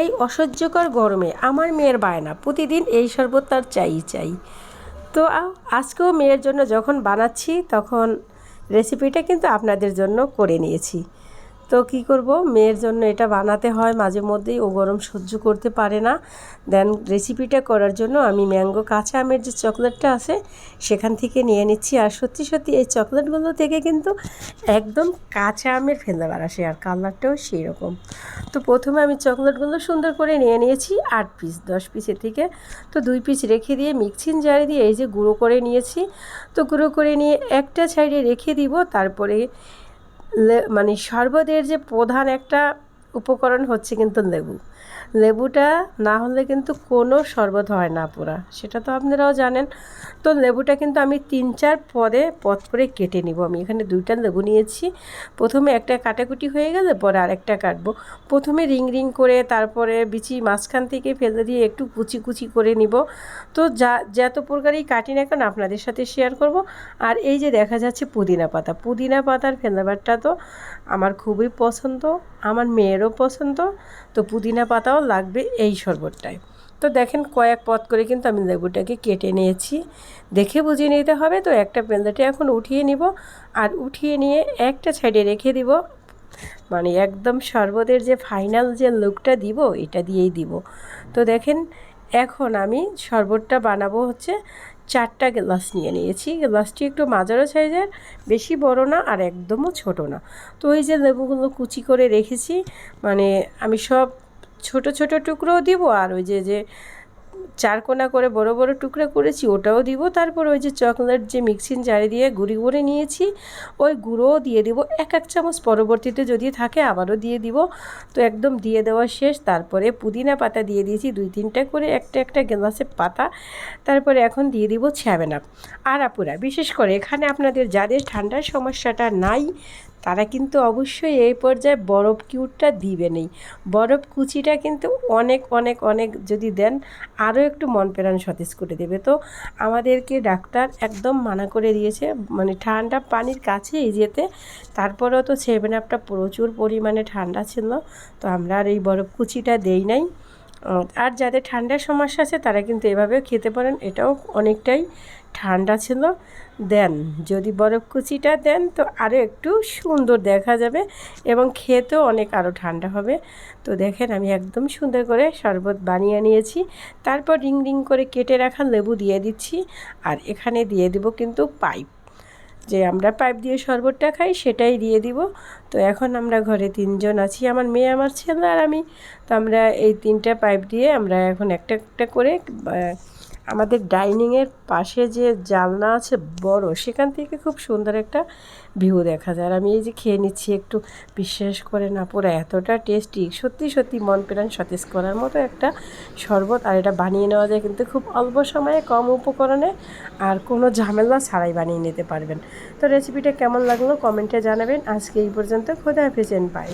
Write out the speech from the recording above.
এই অসহ্যকর গরমে আমার মেয়ের বায়না, প্রতিদিন এই শরবত তার চাই চাই। তো আজকেও মেয়ের জন্য যখন বানাচ্ছি, তখন রেসিপিটা কিন্তু আপনাদের জন্য করে নিয়েছি। তো কি করব? মেয়ের জন্য এটা বানাতে হয় মাঝে মধ্যেই, ও গরম সহ্য করতে পারে না। দেন রেসিপিটা করার জন্য আমি ম্যাঙ্গো কাঁচা আমের যে চকলেটটা আছে, সেখান থেকে নিয়ে নিচ্ছি। আর সত্যি সত্যি এই চকলেটগুলো থেকে কিন্তু একদম কাঁচা আমের ফ্লেভার আসে, আর কালারটাও সেই রকম তো প্রথমে আমি চকলেটগুলো সুন্দর করে নিয়ে নিয়েছি, আট পিস, দশ পিসের থেকে। তো দুই পিস রেখে দিয়ে মিক্সিং জারে দিয়ে এই যে গুঁড়ো করে নিয়েছি। তো গুঁড়ো করে নিয়ে একটা সাইডে রেখে দিব, তারপরে মানে শরবতের যে প্রধান একটা উপকরণ হচ্ছে কিন্তু লেবু। লেবুটা না হলে কিন্তু কোনো শরবত হয় না পুরা। সেটা তো আপনারাও জানেন। তো লেবুটা কিন্তু আমি তিন চার পদে পদ করে কেটে নিব। আমি এখানে দুইটা লেবু নিয়েছি। প্রথমে একটা কাটাকুটি হয়ে গেলে পরে আরেকটা কাটবো। প্রথমে রিং রিং করে তারপরে বিচি মাঝখান থেকে ফেলে দিয়ে একটু কুচি কুচি করে নিব। তো যা, যত প্রকারই কাটি না কেন আপনাদের সাথে শেয়ার করব। আর এই যে দেখা যাচ্ছে পুদিনা পাতা, পুদিনা পাতার ফ্লেভারটা তো আমার খুবই পছন্দ, আমার মেয়েরও পছন্দ। তো পুদিনা পাতাও লাগবে এই শরবতটায় তো দেখেন কয়েক পথ করে কিন্তু আমি লেবুটাকে কেটে নিয়েছি। দেখে বুঝিয়ে নিতে হবে, তো একটা প্লেটে এখন উঠিয়ে নিব আর উঠিয়ে নিয়ে একটা সাইডে রেখে দিব। মানে একদম শরবতের যে ফাইনাল যে লুকটা দিব, এটা দিয়েই দিব। তো দেখেন এখন আমি শরবতটা বানাবো হচ্ছে চারটা গ্লাস নিয়ে নিয়েছি। গ্লাসটি একটু মাঝারো সাইজের, বেশি বড় না আর একদমও ছোট না। তো ওই যে লেবুগুলো কুচি করে রেখেছি মানে আমি সব ছোট ছোট টুকরোও দিব আর ওই যে যে চার কোনা করে বড় বড় টুকরা করেছি ওটাও দিব। তারপর ওই যে চকলেট যে মিক্সিং জারে দিয়ে গুঁড়ি করে নিয়েছি, ওই গুঁড়োও দিয়ে দিব। এক এক চামচ পরবর্তীতে যদি থাকে আবারও দিয়ে দিব। তো একদম দিয়ে দেওয়া শেষ। তারপরে পুদিনা পাতা দিয়ে দিয়েছি দুই তিনটা করে, একটা একটা গ্লাসে পাতা। তারপরে এখন দিয়ে দিব ছ্যাবেন। আর আপুরা, বিশেষ করে এখানে আপনাদের যাদের ঠান্ডার সমস্যাটা নাই তারা কিন্তু অবশ্যই এই পর্যায়ে বরফ কিউটটা দিবেনই বরফ কুচিটা কিন্তু অনেক অনেক অনেক যদি দেন আরও একটু মন প্রাণ সতেজ করে দেবে। তো আমাদেরকে ডাক্তার একদম মানা করে দিয়েছে মানে ঠান্ডা পানির কাছেই যেতে। তারপরেও তো সেভেন আপটা প্রচুর পরিমাণে ঠান্ডা ছিল, তো আমরা আর এই বরফ কুচিটা দেই নাই। আর যাদের ঠান্ডার সমস্যা আছে, তারা কিন্তু এভাবেও খেতে পারেন। এটাও অনেকটাই ঠান্ডা ছিল। দেন, যদি বরফ কুচিটা দেন, তো আরও একটু সুন্দর দেখা যাবে এবং খেতেও অনেক আরও ঠান্ডা হবে। তো দেখেন, আমি একদম সুন্দর করে শরবত বানিয়ে নিয়েছি। তারপর রিং রিং করে কেটে রাখা লেবু দিয়ে দিচ্ছি। আর এখানে দিয়ে দিব কিন্তু পাইপ। যে আমরা পাইপ দিয়ে শরবতটা খাই সেটাই দিয়ে দিব। তো এখন আমরা ঘরে তিনজন আছি, আমার মেয়ে, আমার ছেলে আর আমি। তো আমরা এই তিনটা পাইপ দিয়ে আমরা এখন একটা একটা করে আমাদের ডাইনিংয়ের পাশে যে জালনা আছে বড়, সেখান থেকে খুব সুন্দর একটা ভিউ দেখা যায়। আর আমি এই যে খেয়ে নিচ্ছি, একটু বিশ্বাস করে না, পুরো এতটা টেস্টি সত্যি সত্যি মন প্রাণ সতেজ করার মতো একটা শরবত। আর এটা বানিয়ে নেওয়া যায় কিন্তু খুব অল্প সময়ে, কম উপকরণে, আর কোনো ঝামেলা ছাড়াই বানিয়ে নিতে পারবেন। তো রেসিপিটা কেমন লাগল কমেন্টে জানাবেন। আজকে এই পর্যন্ত, খোদা হাফেজেন পাই